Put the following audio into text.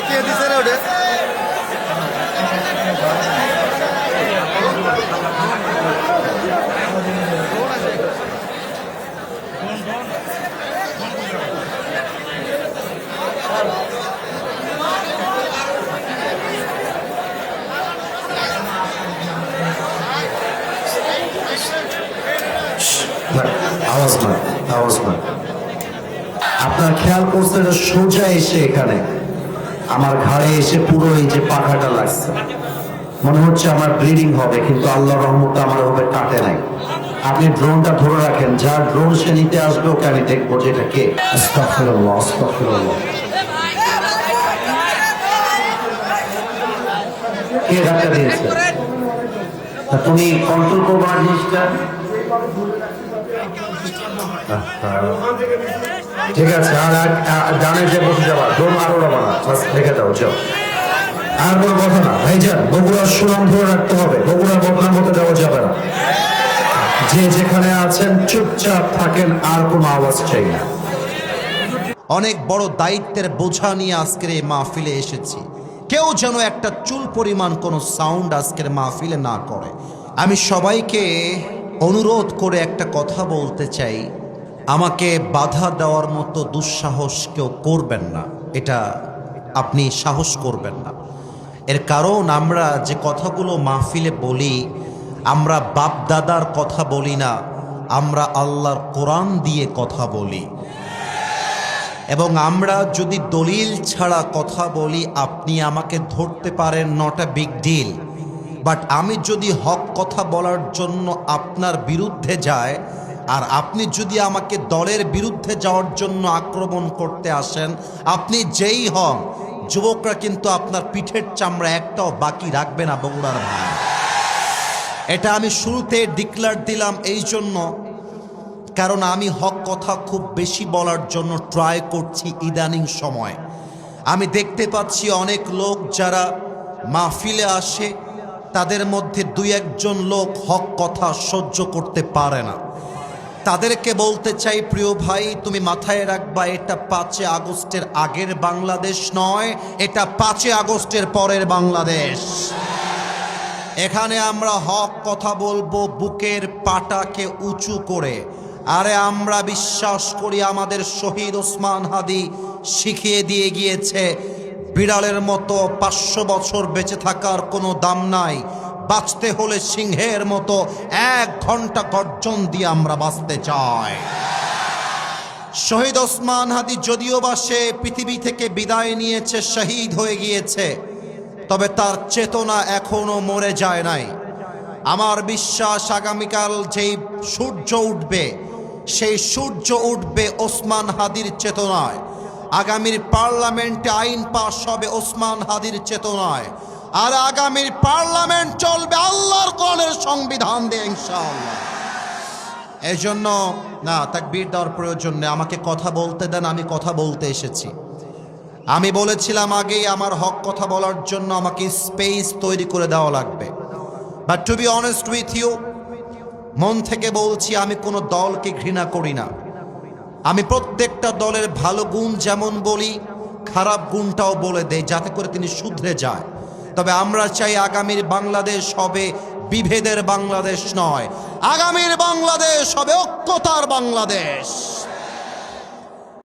কে দিছে রে ওটা? আওয়াজ না আওয়াজ না আপনার খেয়াল করছে এটা সোজা এসে এখানে। আমার ঘাড়ে এসে পুরো এই যে পাখাটা লাগছে। মনে হচ্ছে আমার ব্লিডিং হবে, কিন্তু আল্লাহ রহমত আমার হবে কাটে নাই। আপনি ড্রোনটা ধরে রাখেন, যার ড্রোন সে নিতে আসবে, ওকে আমি দেখব যে এটা কে। কে ধাক্কা দিয়েছে? তুমি কন্ট্রোল করব জিনিসটা? ঠিক আছে, আর ডানে যে বসে যাবা ড্রোন আরও রবা না, বাস, রেখে দাও, যাও। আর কোনো কথা না। ভাইজান বগুড়ার সুনাম ধরে রাখতে হবে, বগুড়ার বদনাম হতে দেওয়া যাবে না। যে যেখানে আছেন, চুপচাপ থাকেন, আর কোনো আওয়াজ চাই না। অনেক বড় দায়িত্বের বোঝা নিয়ে আজকের এই মাহফিলে এসেছি। কেউ যেন একটা চুল পরিমাণ কোনো সাউন্ড আজকের মাহফিলে না করে। আমি সবাইকে অনুরোধ করে একটা কথা বলতে চাই। আমাকে বাধা দেওয়ার মতো দুঃসাহস কেউ করবেন না। এটা আপনি সাহস করবেন না। এর কারণ আমরা যে কথাগুলো মাহফিলে বলি, আমরা বাপ দাদার কথা বলি না, আমরা আল্লাহর কোরআন দিয়ে কথা বলি। এবং আমরা যদি দলিল ছাড়া কথা বলি, আপনি আমাকে ধরতে পারেন, নটা বিগ ডিল। বাট আমি যদি হক কথা বলার জন্য আপনার বিরুদ্ধে যায় আর আপনি যদি আমাকে দলের বিরুদ্ধে যাওয়ার জন্য আক্রমণ করতে আসেন, আপনি যেই হন, যুবকরা কিন্তু আপনার পিঠের চামড়া একটাও বাকি রাখবে না, বগুড়ার ভাই। এটা আমি শুরুতে ডিক্লার দিলাম এই জন্য, কারণ আমি হক কথা খুব বেশি বলার জন্য ট্রাই করছি ইদানিং সময়। আমি দেখতে পাচ্ছি অনেক লোক যারা মাহফিলে আসে তাদের মধ্যে দুই একজন লোক হক কথা সহ্য করতে পারে না। তাদেরকে বলতে চাই, প্রিয় ভাই, তুমি মাথায় রাখবা, এটা পাঁচে আগস্টের আগের বাংলাদেশ নয়, এটা পাঁচে আগস্টের পরের বাংলাদেশ। এখানে আমরা হক কথা বলব বুকের পাটাকে উঁচু করে। আরে আমরা বিশ্বাস করি আমাদের শহীদ ওসমান হাদি শিখিয়ে দিয়ে গিয়েছে বিড়ালের মতো পাঁচশো বছর বেঁচে থাকার কোনো দাম নাই। বাঁচতে হলে সিংহের মতো এক ঘণ্টা গর্জন দিয়ে আমরা বাঁচতে চাই। শহীদ ওসমান হাদি যদিও বা সে পৃথিবী থেকে বিদায় নিয়েছে, শহীদ হয়ে গিয়েছে, তবে তার চেতনা এখনও মরে যায় নাই। আমার বিশ্বাস আগামীকাল যেই সূর্য উঠবে, সেই সূর্য উঠবে ওসমান হাদির চেতনায়। আগামীর পার্লামেন্টে আইন পাশ হবে ওসমান হাদির চেতনায়। আর আগামীর পার্লামেন্ট চলবে আল্লাহর কলের সংবিধান দিয়ে, ইনশাআল্লাহ। এই জন্য না, তাকবীর দেওয়ার প্রয়োজন নেই। আমাকে কথা বলতে দেন, আমি কথা বলতে এসেছি। আমি বলেছিলাম আগেই, আমার হক কথা বলার জন্য আমাকে স্পেস তৈরি করে দেওয়া লাগবে। But to be honest with you মন থেকে বলছি, আমি কোনো দলকে ঘৃণা করি না। আমি প্রত্যেকটা দলের ভালো গুণ যেমন বলি, খারাপ গুণটাও বলে দেয় যাতে করে তিনি শুধরে যায়। তবে আমরা চাই আগামীর বাংলাদেশ হবে বিভেদের বাংলাদেশ নয়, আগামীর বাংলাদেশ হবে ঐক্যতার বাংলাদেশ।